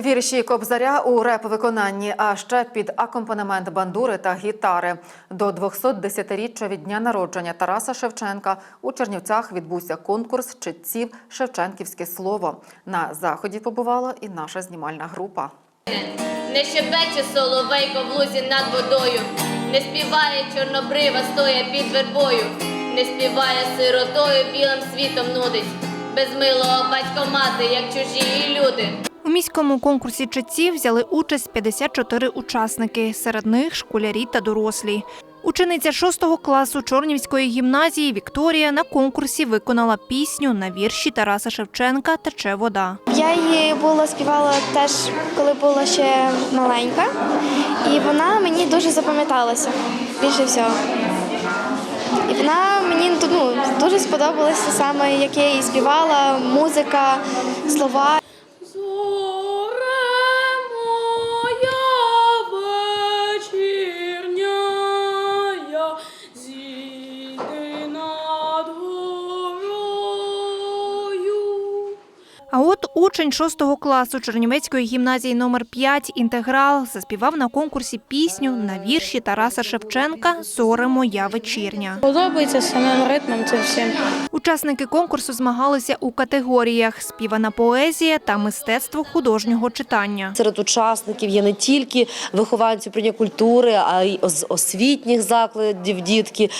Вірші Кобзаря у реп-виконанні, а ще під акомпанемент бандури та гітари. До 210-річчя від дня народження Тараса Шевченка у Чернівцях відбувся конкурс читців Шевченківське слово. На заході побувала і наша знімальна група. Не щебече соловейко в лузі над водою, не співає чорнобрива, стоя під вербою, не співає сиротою, білим світом нудить, без милого батько мати, як чужі люди. У міському конкурсі читців взяли участь 54 учасники, серед них школярі та дорослі. Учениця 6 класу Чорнівської гімназії Вікторія на конкурсі виконала пісню на вірші Тараса Шевченка Тече вода. Я її була співала теж, коли була ще маленька, і вона мені дуже запам'яталася більше всього. І вона мені ну, дуже сподобалася саме, як я її співала, музика, слова. А от учень 6 класу Чернівецької гімназії номер 5 «Інтеграл» заспівав на конкурсі пісню на вірші Тараса Шевченка «Зоре моя вечірня». Подобається самим ритмом це всім. Учасники конкурсу змагалися у категоріях співана поезія та мистецтво художнього читання. Серед учасників є не тільки вихованці управління культури, а й з освітніх закладів дітки.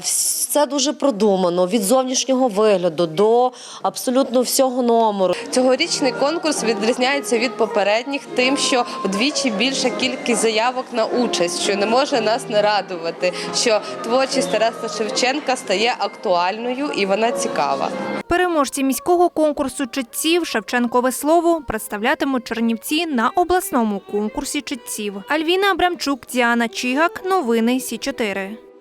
Все дуже продумано від зовнішнього вигляду до абсолютно всього номеру. Цьогорічний конкурс відрізняється від попередніх тим, що вдвічі більша кількість заявок на участь, що не може нас не радувати, що творчість Тараса Шевченка стає актуальною і вона цікава. Переможці міського конкурсу читців Шевченкове слово представлятимуть Чернівці на обласному конкурсі читців. Альвіна Абрамчук, Діана Чігак. Новини Сі 4